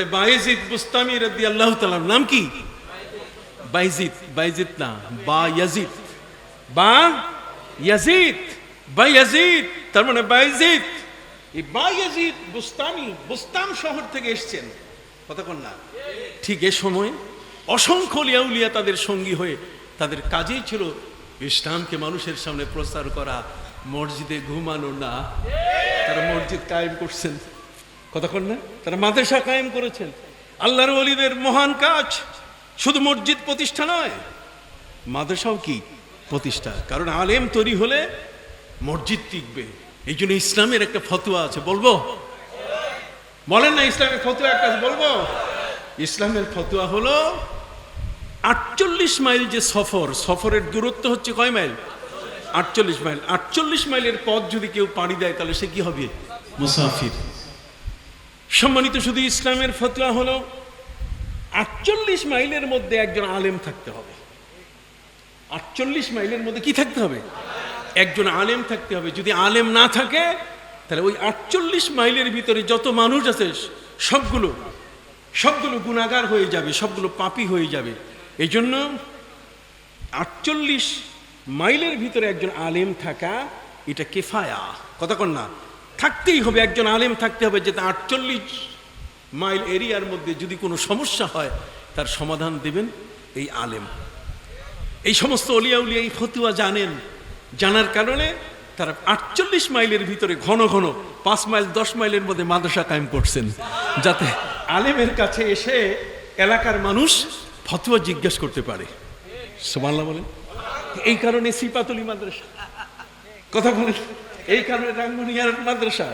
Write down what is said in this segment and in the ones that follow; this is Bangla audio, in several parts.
হজরতে বাইজিদ বুস্তামি রদি আল্লাহ নাম কি? বাইজিদ বাইজিদ না, বা ইয়াজিদ। বা ইয়াজিদ বা ইয়াজিদ, তার মানে বাইজিদ। এই বা ইয়াজিদ বুস্তামি, বুস্তাম শহর থেকে এসছেন। কতক্ষণ না। ঠিক এ সময় অসংখ্য লিয়াউলিয়া তাদের সঙ্গী হয়ে তাদের কাজেই ছিল ইসলামকে মানুষের সামনে প্রচার করা, মসজিদে ঘুমানো না। তারা মসজিদ কায়েম করছেন। কতক্ষণ না? তারা মাদ্রাসা কায়েম করেছেন। আল্লাহর অলিদের মহান কাজ শুধু মসজিদ প্রতিষ্ঠা নয়, মাদ্রাসাও কি প্রতিষ্ঠা? কারণ আলেম তৈরি হলে মসজিদ টিকবে। এই জন্য ইসলামের একটা ফতুয়া আছে, বলব? বলেন না ইসলামের ফতুয়া একটা বলব? ইসলামের ফতুয়া হলো আটচল্লিশ মাইল যে সফর, সফরের দূরত্ব হচ্ছে কয় মাইল? আটচল্লিশ মাইল। আটচল্লিশ মাইলের পথ যদি কেউ পাড়ি দেয়, তাহলে সে কি হবে? মুসাফির। সম্মানিত শুধু ইসলামের ফতোয়া হলো, আটচল্লিশ মাইলের মধ্যে একজন আলেম থাকতে হবে। আটচল্লিশ মাইলের মধ্যে কি থাকতে হবে? একজন আলেম থাকতে হবে। যদি আলেম না থাকে, তাহলে ওই আটচল্লিশ মাইলের ভিতরে যত মানুষ আছে, সবগুলো সবগুলো গুণাগার হয়ে যাবে, সবগুলো পাপি হয়ে যাবে। এই জন্য আটচল্লিশ মাইলের ভিতরে একজন আলেম থাকা, এটা কেফায়া। কথা না। থাকতেই হবে, একজন আলেম থাকতে হবে যাতে আটচল্লিশ মাইল এরিয়ার মধ্যে যদি কোনো সমস্যা হয়, তার সমাধান দেবেন এই আলেম। এই সমস্ত অলিয়া উলিয়া এই ফতুয়া জানেন। জানার কারণে তারা আটচল্লিশ মাইলের ভিতরে ঘন ঘন পাঁচ মাইল, দশ মাইলের মধ্যে মাদ্রাসা কায়েম করছেন, যাতে আলেমের কাছে এসে এলাকার মানুষ ফতুয়া জিজ্ঞেস করতে পারে। সোমাল্লা বলেন। এই কারণে সিপাতলি মাদ্রাসা। কথা বলেন। এই কারণে রাঙ্গুনিয়ার মাদ্রাসা।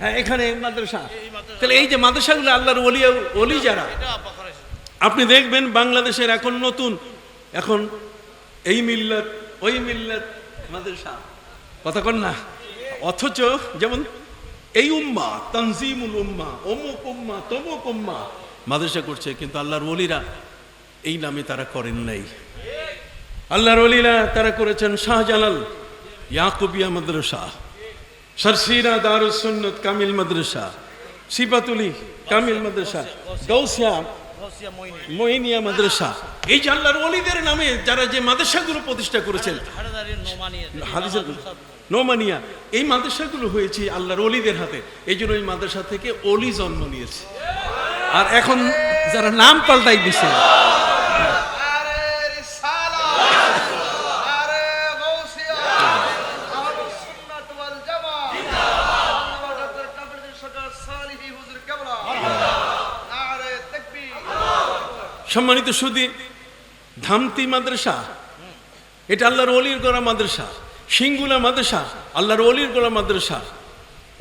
হ্যাঁ এখানে মাদ্রাসা। তাহলে এই যে মাদ্রাসাগুলো আল্লাহর অলি অলি যারা আপনি দেখবেন বাংলাদেশের এখন নতুন এখন এই মিল্লত ওই মিল্লত মাদ্রাসা। কথা কন না? অথচ যেমন এই উম্মা তানজিমুল উম্মা অমুক উম্মা তমুক উম্মা মাদ্রাসা করছে কিন্তু আল্লাহর ওলিরা এই নামে তারা করেন নাই। আল্লাহর ওলিরা তারা করেছেন শাহজালাল। ইয়াকুবিয়া মাদ্রাসা সরসিরা দারুস সুন্নত কামিল মাদ্রাসা, সিপাতুলি কামিল মাদ্রাসা গৌসিয়া মহিনিয়া মাদ্রাসা। এই যে আল্লাহর ওলিদের নামে যারা যে মাদ্রাসাগুলো প্রতিষ্ঠা করেছেন নোমানিয়া, এই মাদ্রাসাগুলো হয়েছে আল্লাহর অলিদের হাতে। এই জন্য ওই মাদ্রাসা থেকে অলি জন্ম নিয়েছে। আর এখন যারা নাম পাল্টাই দিছে সম্মানিত সুদী, ধামতি মাদ্রাসা, এটা আল্লাহর অলির করা মাদ্রাসা সিঙ্গুলা মাদ্রাসা, আল্লাহর অলির করা মাদ্রাসা।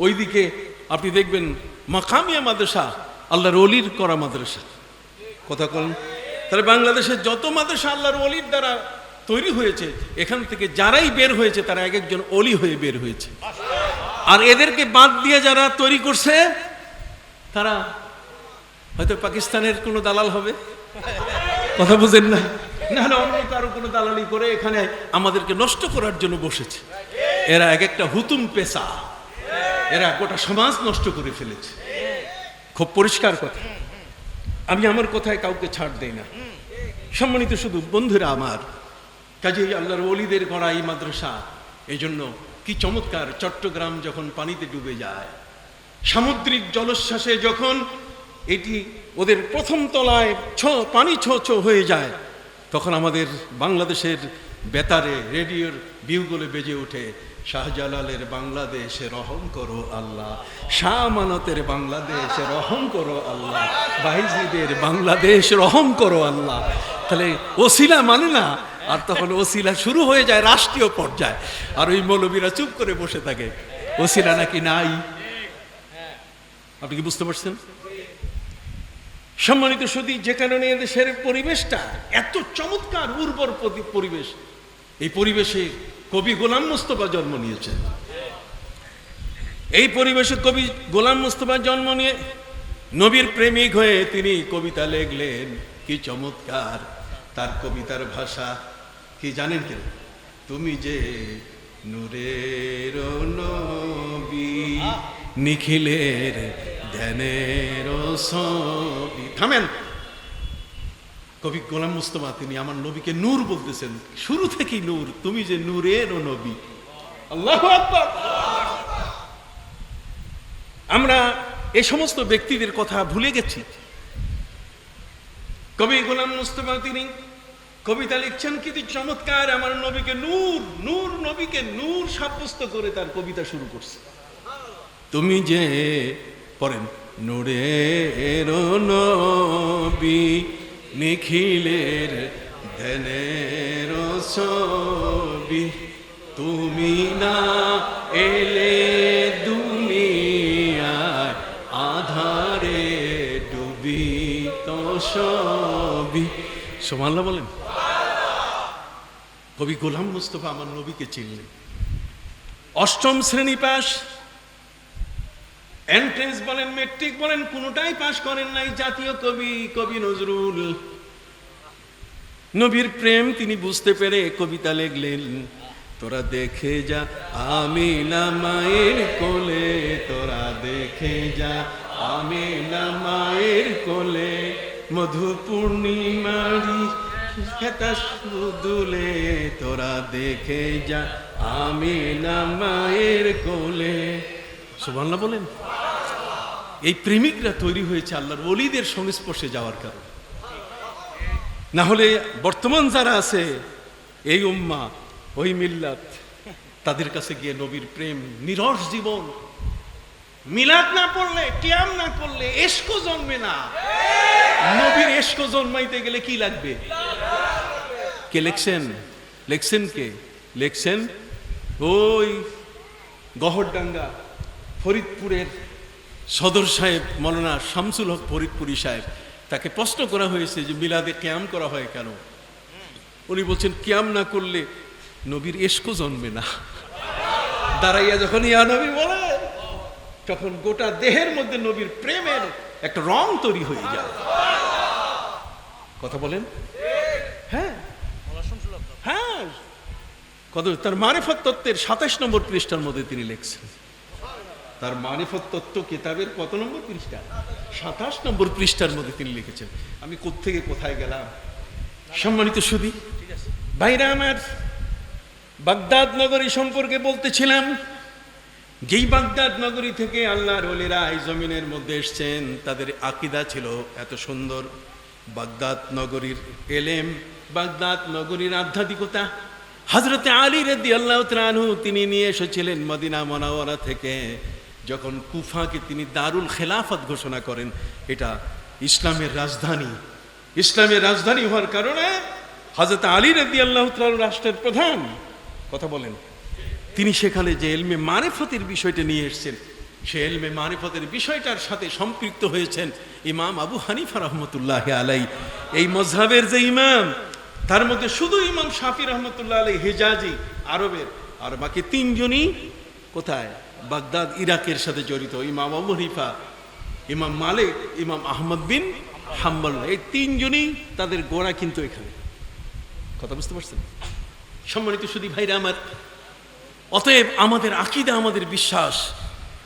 ওইদিকে আপনি দেখবেন মাকামিয়া মাদ্রাসা, আল্লাহর অলির করা মাদ্রাসা। কথা বলেন তাহলে বাংলাদেশের যত মাদ্রাসা আল্লাহর অলির দ্বারা তৈরি হয়েছে, এখান থেকে যারাই বের হয়েছে, তারা এক একজন অলি হয়ে বের হয়েছে। আর এদেরকে বাদ দিয়ে যারা তৈরি করছে, তারা হয়তো পাকিস্তানের কোনো দালাল হবে। কথা বুঝেন না? না হলে অন্য কারও কোনো দালালি করে এখানে আমাদেরকে নষ্ট করার জন্য বসেছে। এরা এক একটা হুতুম পেশা এরা গোটা সমাজ নষ্ট করে ফেলেছে। খুব পরিষ্কার কথা। আমি আমার কথায় কাউকে ছাড় দেই না। সম্মানিত শুধু বন্ধুরা আমার কাজে আল্লাহর অলিদের গড়া এই মাদ্রাসা এই জন্য কি চমৎকার চট্টগ্রাম যখন পানিতে ডুবে যায়, সামুদ্রিক জলোচ্ছ্বাসে যখন এটি ওদের প্রথম তলায় ছ, পানি ছ ছ হয়ে যায়। তখন আমাদের বাংলাদেশের বেতারে, রেডিওর বিউগুলো বেজে ওঠে, শাহজালালের বাংলাদেশে রহম করো আল্লাহ শাহ আমানতের বাংলাদেশে রহম করো আল্লাহ, বাইজিদের বাংলাদেশ রহম করো আল্লাহ। তাহলে ওসিলা মানে না? আর তখন ওসিলা শুরু হয়ে যায় রাষ্ট্রীয় পর্যায়ে। আর ওই মৌলবীরা চুপ করে বসে থাকে। ওসিলা নাকি নাই? আপনি কি বুঝতে পারছেন? সম্মানিত সতী যে কারণে এদেশের পরিবেশটা এত চমৎকার উর্বর পরিবেশ। এই পরিবেশে কবি গোলাম মোস্তফা জন্ম নিয়েছেন। এই পরিবেশে কবি গোলাম মোস্তফা জন্ম নিয়ে নবীর প্রেমিক হয়ে তিনি কবিতা লেখলেন। কি চমৎকার, তার কবিতার ভাষা। কি জানেন কেন? তুমি যে নূরের নবী, নিখিলের ধ্যানের থামেন। কবি গোলাম মুস্তফা, তিনি আমার নবীকে নূর বলতেছেন। শুরু থেকেই নূর, তুমি যে নূরের নবী। আল্লাহ আমরা এ সমস্ত ব্যক্তিদের কথা ভুলে গেছি। কবি গোলাম মুস্তফা, তিনি কবিতা লিখছেন কি চমৎকার আমার নবীকে নূর নূর নবীকে নূর সাব্যস্ত করে তার কবিতা শুরু করছে। তুমি যে পড়েন, নূরের নবী নিখিলের ধ্যানের ছবি, তুমি না এলে দুনিয়ায় আধারে ডুবি তো সবই সোমাল্লা বলেন। কবি গোলাম মুস্তফা আমার নবীকে চিনলেন। অষ্টম শ্রেণি পাস এন্ট্রেন্স বলেন, মেট্রিক বলেন, কোনোটাই পাশ করেন নাই জাতীয় কবি কবি নজরুল। নবীর প্রেম তিনি বুঝতে পেরে কবিতা লিখলেন, তোরা দেখে যা, আমি না মায়ের কোলে, তোরা দেখে যা, আমি না মায়ের কোলে, মধু পূর্ণিমারি সুদুলে, তোরা দেখে যা, আমি না মায়ের কোলে। সুবর্ণা বলেন। এই প্রেমিকরা তৈরি হয়েছে আল্লাহর অলিদের সংস্পর্শে যাওয়ার কারণে। না হলে বর্তমান যারা আছে, এই উম্মা, ওই মিল্লাত, তাদের কাছে গিয়ে নবীর প্রেম, নিরস জীবন। মিলাদ না পড়লে, কিয়াম না করলে এসকো জন্মে না। নবীর এসকো জন্মাইতে গেলে কি লাগবে? কে লেখছেন? লেখছেন কে? লেখছেন ওই গহরডাঙ্গা, ফরিদপুরের সদর সাহেব মৌলানা শামসুল হক ফরিদপুরি সাহেব, তাকে প্রশ্ন করা হয়েছে যে মিলাদে ক্যাম করা হয় কেন? উনি বলছেন ক্যাম না করলে নবীর এসকো জন্মে না। দাঁড়াইয়া যখন, ইয়া নবী বলে তখন গোটা দেহের মধ্যে নবীর প্রেমের একটা রং তৈরি হয়ে যায়। কথা বলেন? হ্যাঁ। হ্যাঁ। কত তার মারেফত তত্ত্বের সাতাশ নম্বর পৃষ্ঠার মধ্যে তিনি লিখছেন। তার মারেফত তত্ত্ব কিতাবের কত নম্বর পৃষ্ঠা? সাতাশ নম্বর পৃষ্ঠার মধ্যে তিনি লিখেছেন। আমি কোত্থেকে কোথায় গেলাম? সম্মানিত সুদী ভাইরা আমার বাগদাদ নগরী সম্পর্কে বলতেছিলাম। যেই বাগদাদ নগরী থেকে আল্লাহর ওলিরা এই জমিনের মধ্যে এসছেন, তাদের আকিদা ছিল এত সুন্দর। বাগদাদ নগরীর এলেম, বাগদাদ নগরীর আধ্যাত্মিকতা। হজরতে আলী রেদ্দি আল্লাহ তিনি নিয়ে এসেছিলেন মদিনা মনাওয়ারা থেকে। যখন কুফাকে তিনি দারুল খেলাফত ঘোষণা করেন, এটা ইসলামের রাজধানী। ইসলামের রাজধানী হওয়ার কারণে হজরত আলী রেদ্দি আল্লাহ রাষ্ট্রের প্রধান। কথা বলেন। তিনি সেখানে যে এলমে মারেফতের বিষয়টা নিয়ে এসেছেন, সে এলমে মারেফতের বিষয়টার সাথে সম্পৃক্ত হয়েছেন ইমাম আবু হানিফা রহমতুল্লাহ আলাই এই মজহাবের যে ইমাম, তার মধ্যে শুধু ইমাম শাফি রহমতুল্লাহ আলাই হেজাজি, আরবের, আর বাকি তিনজনই কোথায়? বাগদাদ, ইরাকের সাথে জড়িত। ইমাম আবু হানিফা, ইমাম মালিক, ইমাম আহমদ বিন হাম্বল। এই তিনজনই তাদের গোড়া কিন্তু এখানে। কথা বুঝতে পারছেন? সম্মানিত সুদী ভাইরা আমার, অতএব আমাদের আকিদা, আমাদের বিশ্বাস,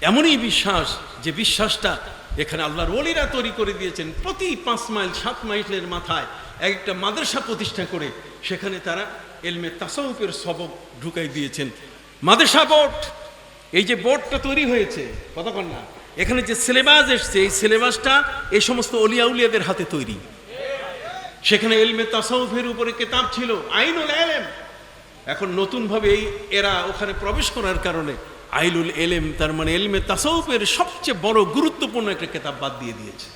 এমনই বিশ্বাস যে বিশ্বাসটা এখানে আল্লাহর ওলিরা তৈরি করে দিয়েছেন। প্রতি পাঁচ মাইল, সাত মাইলের মাথায় এক একটা মাদ্রাসা প্রতিষ্ঠা করে সেখানে তারা এলমে তাসাউফের সবক ঢুকাই দিয়েছেন। মাদ্রাসা বোর্ড এই যে বোর্ডটা তৈরি হয়েছে কতক্ষণ না। এখানে যে সিলেবাস এসছে, এই সিলেবাসটা এই সমস্ত অলিয়া উলিয়াদের হাতে তৈরি। সেখানে এলমে তাসাউফের উপরে কেতাব ছিল, আইনুল এলেম। এখন নতুনভাবে এই এরা ওখানে প্রবেশ করার কারণে আইলুল এলেম, তার মানে এলমে তাসাউফের সবচেয়ে বড় গুরুত্বপূর্ণ একটা কেতাব বাদ দিয়ে দিয়েছে।